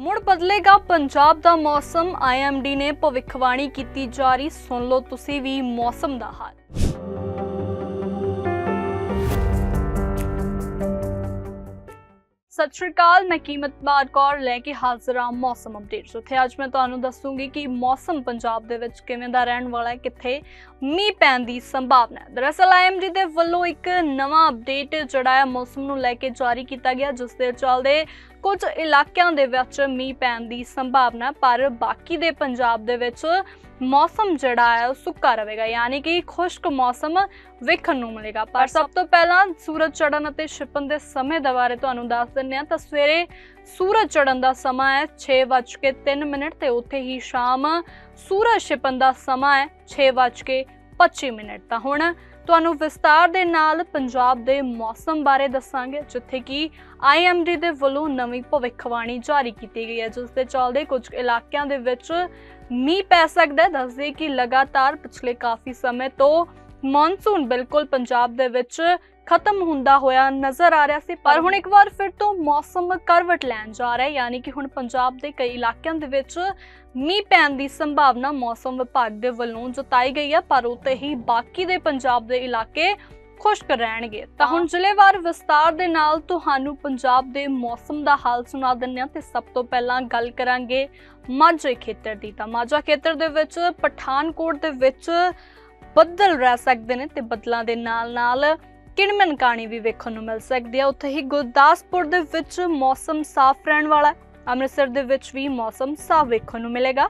ਮੁੜ ਬਦਲੇਗਾ ਪੰਜਾਬ ਦਾ ਮੌਸਮ। ਆਈਐਮਡੀ ਨੇ ਭਵਿੱਖਬਾਣੀ ਕੀਤੀ ਜਾਰੀ। ਸੁਣ ਲਓ ਤੁਸੀਂ ਵੀ ਮੌਸਮ ਦਾ ਹਾਲ। ਸਤਿ ਸ਼੍ਰੀ ਅਕਾਲ, ਮੈਂ ਕੀਮਤ ਬਾਦ ਲੈ ਕੇ ਹਾਜ਼ਰ ਹਾਂ ਮੌਸਮ ਅਪਡੇਟਸ ਉੱਥੇ ਅੱਜ ਮੈਂ ਤੁਹਾਨੂੰ ਦੱਸੂਗੀ ਕਿ ਮੌਸਮ ਪੰਜਾਬ ਦੇ ਵਿੱਚ ਕਿਵੇਂ ਦਾ ਰਹਿਣ ਵਾਲਾ ਹੈ, ਕਿੱਥੇ ਮੀਂਹ ਪੈਣ ਦੀ ਸੰਭਾਵਨਾ ਹੈ। ਦਰਅਸਲ ਆਈਐਮਡੀ ਦੇ ਵੱਲੋਂ ਇੱਕ ਨਵਾਂ ਅਪਡੇਟ ਜਿਹੜਾ ਹੈ, ਮੌਸਮ ਨੂੰ ਲੈ ਕੇ ਜਾਰੀ ਕੀਤਾ ਗਿਆ, ਜਿਸ ਦੇ ਚੱਲਦੇ ਕੁਝ ਇਲਾਕਿਆਂ ਦੇ ਵਿੱਚ ਮੀਂਹ ਪੈਣ ਦੀ ਸੰਭਾਵਨਾ ਪਰ ਬਾਕੀ ਦੇ ਪੰਜਾਬ ਦੇ ਵਿੱਚ ਮੌਸਮ ਜਿਹੜਾ ਹੈ ਉਹ ਸੁੱਕਾ ਰਹੇਗਾ ਯਾਨੀ ਕਿ ਖੁਸ਼ਕ ਮੌਸਮ ਵੇਖਣ ਨੂੰ ਮਿਲੇਗਾ। ਪਰ ਸਭ ਤੋਂ ਪਹਿਲਾਂ ਸੂਰਜ ਚੜ੍ਹਨ ਅਤੇ ਛਿਪਣ ਦੇ ਸਮੇਂ ਦੇ ਬਾਰੇ ਤੁਹਾਨੂੰ ਦੱਸ ਦਿੰਦੇ ਹਾਂ। ਤਾਂ ਸਵੇਰੇ ਸੂਰਜ ਚੜ੍ਹਨ ਦਾ ਸਮਾਂ ਹੈ 6:03 ਮਿੰਟ ਤੇ ਉੱਥੇ ਹੀ ਸ਼ਾਮ ਸੂਰਜ ਛਿਪਣ ਦਾ ਸਮਾਂ ਹੈ 6:25 ਮਿੰਟ। ਤਾਂ ਹੁਣ ਤੁਹਾਨੂੰ ਵਿਸਤਾਰ ਦੇ ਨਾਲ ਪੰਜਾਬ ਦੇ ਮੌਸਮ ਬਾਰੇ ਦੱਸਾਂਗੇ, ਜਿੱਥੇ ਕਿ ਆਈਐਮਡੀ ਦੇ ਵੱਲੋਂ ਨਵੀਂ ਭਵਿੱਖਬਾਣੀ ਜਾਰੀ ਕੀਤੀ ਗਈ ਹੈ, ਜਿਸ ਦੇ ਚੱਲਦੇ ਕੁਝ ਇਲਾਕਿਆਂ ਦੇ ਵਿੱਚ ਮੀਂਹ ਪੈ ਸਕਦਾ ਹੈ। ਦੱਸਦੇ ਕਿ ਲਗਾਤਾਰ ਪਿਛਲੇ ਕਾਫੀ ਸਮੇਂ ਤੋਂ ਮੌਨਸੂਨ ਬਿਲਕੁਲ ਪੰਜਾਬ ਦੇ ਵਿੱਚ ਖਤਮ ਹੁੰਦਾ ਹੋਇਆ ਨਜ਼ਰ ਆ ਰਿਹਾ ਸੀ ਪਰ ਹੁਣ ਇੱਕ ਵਾਰ ਫਿਰ ਤੋਂ ਮੌਸਮ ਕਰਵਟ ਲੈਣ ਜਾ ਰਿਹਾ ਹੈ ਯਾਨੀ ਕਿ ਹੁਣ ਪੰਜਾਬ ਦੇ ਕਈ ਇਲਾਕਿਆਂ ਦੇ ਵਿੱਚ ਮੀਂਹ ਪੈਣ ਦੀ ਸੰਭਾਵਨਾ ਮੌਸਮ ਵਿਭਾਗ ਦੇ ਵੱਲੋਂ ਜਤਾਈ ਗਈ ਹੈ ਪਰ ਉਤੇ ਹੀ ਬਾਕੀ ਦੇ ਪੰਜਾਬ ਦੇ ਇਲਾਕੇ ਖੁਸ਼ਕ ਰਹਿਣਗੇ। ਤਾਂ ਹੁਣ ਜ਼ਿਲ੍ਹੇਵਾਰ ਵਿਸਤਾਰ ਦੇ ਨਾਲ ਤੁਹਾਨੂੰ ਪੰਜਾਬ ਦੇ ਮੌਸਮ ਦਾ ਹਾਲ ਸੁਣਾ ਦਿੰਦੇ ਹਾਂ ਤੇ ਸਭ ਤੋਂ ਪਹਿਲਾਂ ਗੱਲ ਕਰਾਂਗੇ ਮਾਝੇ ਖੇਤਰ ਦੀ। ਤਾਂ ਮਾਝਾ ਖੇਤਰ ਦੇ ਵਿੱਚ ਪਠਾਨਕੋਟ ਦੇ ਵਿੱਚ ਬੱਦਲ ਰਹਿ ਸਕਦੇ ਨੇ ਤੇ ਬੱਦਲਾਂ ਦੇ ਨਾਲ-ਨਾਲ ਕਿਣਮਨ ਕਾਣੀ ਵੀ ਵੇਖਣ ਨੂੰ ਮਿਲ ਸਕਦੀ ਹੈ ਉੱਥੇ ਹੀ ਗੁਰਦਾਸਪੁਰ ਦੇ ਵਿੱਚ ਮੌਸਮ ਸਾਫ਼ ਰਹਿਣ ਵਾਲਾ ਹੈ। ਅੰਮ੍ਰਿਤਸਰ ਦੇ ਵਿੱਚ ਵੀ ਮੌਸਮ ਸਾਫ਼ ਵੇਖਣ ਨੂੰ ਮਿਲੇਗਾ।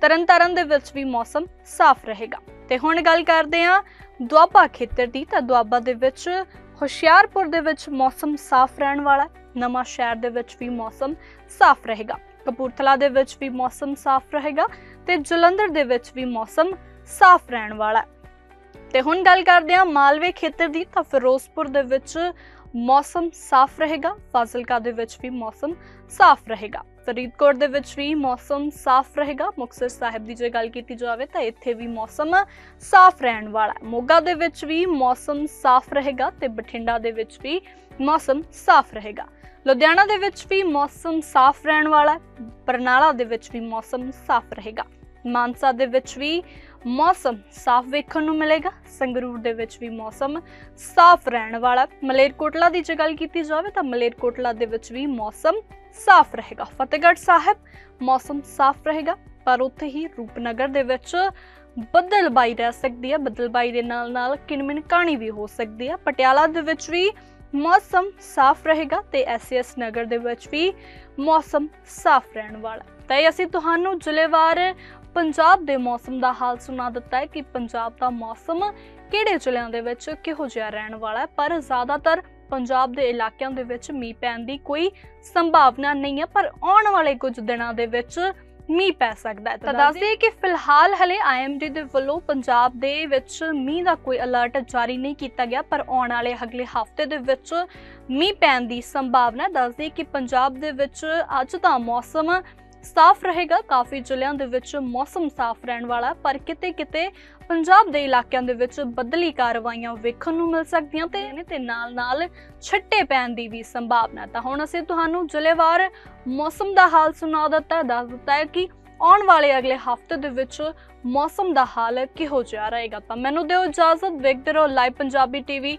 ਤਰਨਤਾਰਨ ਦੇ ਵਿੱਚ ਵੀ ਮੌਸਮ ਸਾਫ਼ ਰਹੇਗਾ। ਤੇ ਹੁਣ ਗੱਲ ਕਰਦੇ ਹਾਂ ਦੁਆਬਾ ਖੇਤਰ ਦੀ। ਤਾਂ ਦੁਆਬਾ ਦੇ ਵਿੱਚ ਹੁਸ਼ਿਆਰਪੁਰ ਦੇ ਵਿੱਚ ਮੌਸਮ ਸਾਫ਼ ਰਹਿਣ ਵਾਲਾ ਨਵਾਂ ਸ਼ਹਿਰ ਦੇ ਵਿੱਚ ਵੀ ਮੌਸਮ ਸਾਫ਼ ਰਹੇਗਾ। ਕਪੂਰਥਲਾ ਦੇ ਵਿੱਚ ਵੀ ਮੌਸਮ ਸਾਫ਼ ਰਹੇਗਾ ਤੇ ਜਲੰਧਰ ਦੇ ਵਿੱਚ ਵੀ ਮੌਸਮ ਸਾਫ਼ ਰਹਿਣ ਵਾਲਾ ਤੇ ਹੁਣ ਗੱਲ ਕਰਦੇ ਹਾਂ ਮਾਲਵੇ ਖੇਤਰ ਦੀ, ਤਾਂ ਫਿਰੋਜ਼ਪੁਰ ਦੇ ਵਿੱਚ ਮੌਸਮ ਸਾਫ਼ ਰਹੇਗਾ, ਫਾਜ਼ਿਲਕਾ ਦੇ ਵਿੱਚ ਵੀ ਮੌਸਮ ਸਾਫ਼ ਰਹੇਗਾ। ਫਰੀਦਕੋਟ ਦੇ ਵਿੱਚ ਵੀ ਮੌਸਮ ਸਾਫ਼ ਰਹੇਗਾ, ਮੁਕਤਸਰ ਸਾਹਿਬ ਦੀ ਜੇ ਗੱਲ ਕੀਤੀ ਜਾਵੇ ਤਾਂ ਇੱਥੇ ਵੀ ਮੌਸਮ ਸਾਫ਼ ਰਹਿਣ ਵਾਲਾ ਹੈ। ਮੋਗਾ ਦੇ ਵਿੱਚ ਵੀ ਮੌਸਮ ਸਾਫ਼ ਰਹੇਗਾ ਤੇ ਬਠਿੰਡਾ ਦੇ ਵਿੱਚ ਵੀ ਮੌਸਮ ਸਾਫ਼ ਰਹੇਗਾ। ਲੁਧਿਆਣਾ ਦੇ ਵਿੱਚ ਵੀ ਮੌਸਮ ਸਾਫ਼ ਰਹਿਣ ਵਾਲਾ ਹੈ, ਬਰਨਾਲਾ ਦੇ ਵਿੱਚ ਵੀ ਮੌਸਮ ਸਾਫ਼ ਰਹੇਗਾ। ਮਾਨਸਾ ਦੇ ਵਿੱਚ ਵੀ ਮੌਸਮ ਸਾਫ਼ ਵੇਖਣ ਨੂੰ ਮਿਲੇਗਾ। ਸੰਗਰੂਰ ਦੇ ਵਿੱਚ ਵੀ ਮੌਸਮ ਸਾਫ਼ ਰਹਿਣ ਵਾਲਾ ਮਲੇਰਕੋਟਲਾ ਦੀ ਜੇ ਗੱਲ ਕੀਤੀ ਜਾਵੇ ਤਾਂ ਮਲੇਰਕੋਟਲਾ ਦੇ ਵਿੱਚ ਵੀ ਮੌਸਮ ਸਾਫ਼ ਰਹੇਗਾ। ਫਤਿਹਗੜ੍ਹ ਸਾਹਿਬ ਮੌਸਮ ਸਾਫ਼ ਰਹੇਗਾ, ਪਰ ਉੱਥੇ ਹੀ ਰੂਪਨਗਰ ਦੇ ਵਿੱਚ ਬੱਦਲਬਾਈ ਰਹਿ ਸਕਦੀ ਹੈ। ਬੱਦਲਬਾਈ ਦੇ ਨਾਲ ਨਾਲ ਕਿਣਮਿਣ ਕਾਣੀ ਵੀ ਹੋ ਸਕਦੀ ਹੈ। ਪਟਿਆਲਾ ਦੇ ਵਿੱਚ ਵੀ ਮੌਸਮ ਸਾਫ਼ ਰਹੇਗਾ ਤੇ ਐਸਐਸ ਨਗਰ ਦੇ ਵਿੱਚ ਵੀ ਮੌਸਮ ਸਾਫ਼ ਰਹਿਣ ਵਾਲਾ ਤਾਂ ਇਹ ਅਸੀਂ ਤੁਹਾਨੂੰ ਜ਼ਿਲ੍ਹੇਵਾਰ ਪੰਜਾਬ ਦੇ ਮੌਸਮ ਦਾ ਹਾਲ ਸੁਣਾ ਦਿੱਤਾ ਹੈ ਕਿ ਪੰਜਾਬ ਦਾ ਮੌਸਮ ਕਿਹੜੇ ਜ਼ਿਲ੍ਹਿਆਂ ਦੇ ਵਿੱਚ ਕਿਹੋ ਜਿਹਾ ਰਹਿਣ ਵਾਲਾ ਹੈ ਪਰ ਜ਼ਿਆਦਾਤਰ ਪੰਜਾਬ ਦੇ ਇਲਾਕਿਆਂ ਦੇ ਵਿੱਚ ਮੀਂਹ ਪੈਣ ਦੀ ਕੋਈ ਸੰਭਾਵਨਾ ਨਹੀਂ ਹੈ ਪਰ ਆਉਣ ਵਾਲੇ ਕੁਝ ਦਿਨਾਂ ਦੇ ਵਿੱਚ ਮੀਂਹ ਪੈ ਸਕਦਾ ਹੈ ਤਾਂ ਦੱਸਦੇ ਕਿ ਫਿਲਹਾਲ ਹਲੇ ਆਈਐਮਡੀ ਦੇ ਵੱਲੋਂ ਪੰਜਾਬ ਦੇ ਵਿੱਚ ਮੀਂਹ ਦਾ ਕੋਈ ਅਲਰਟ ਜਾਰੀ ਨਹੀਂ ਕੀਤਾ ਗਿਆ ਪਰ ਆਉਣ ਵਾਲੇ ਅਗਲੇ ਹਫ਼ਤੇ ਦੇ ਵਿੱਚ ਮੀਂਹ ਪੈਣ ਦੀ ਸੰਭਾਵਨਾ। ਦੱਸਦੇ ਕਿ ਪੰਜਾਬ ਦੇ ਵਿੱਚ ਅੱਜ ਦਾ ਮੌਸਮ ਸਾਫ਼ ਰਹੇਗਾ, ਕਾਫੀ ਜ਼ਿਲ੍ਹਿਆਂ ਦੇ ਵਿੱਚ ਮੌਸਮ ਸਾਫ਼ ਰਹਿਣ ਵਾਲਾ ਪਰ ਕਿਤੇ-ਕਿਤੇ ਪੰਜਾਬ ਦੇ ਇਲਾਕਿਆਂ ਦੇ ਵਿੱਚ ਬਦਲੀ ਕਾਰਵਾਈਆਂ ਵੇਖਣ ਨੂੰ ਮਿਲ ਸਕਦੀਆਂ ਤੇ ਨੇ ਤੇ ਨਾਲ-ਨਾਲ ਛੱਟੇ ਪੈਣ ਦੀ ਵੀ ਸੰਭਾਵਨਾ ਤਾਂ ਹੁਣ ਅਸੀਂ ਤੁਹਾਨੂੰ ਜ਼ਿਲ੍ਹੇਵਾਰ ਮੌਸਮ ਦਾ ਹਾਲ ਸੁਣਾ ਦਿੱਤਾ, ਦੱਸ ਦਿੱਤਾ ਹੈ ਕਿ ਆਉਣ ਵਾਲੇ ਅਗਲੇ ਹਫ਼ਤੇ ਦੇ ਵਿੱਚ ਮੌਸਮ ਦਾ ਹਾਲ ਕਿਹੋ ਜਿਹਾ ਰਹੇਗਾ। ਤਾਂ ਮੈਨੂੰ ਦਿਓ ਇਜਾਜ਼ਤ, ਵੇਖਦੇ ਰਹੋ live Punjabi TV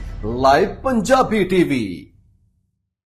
live Punjabi TV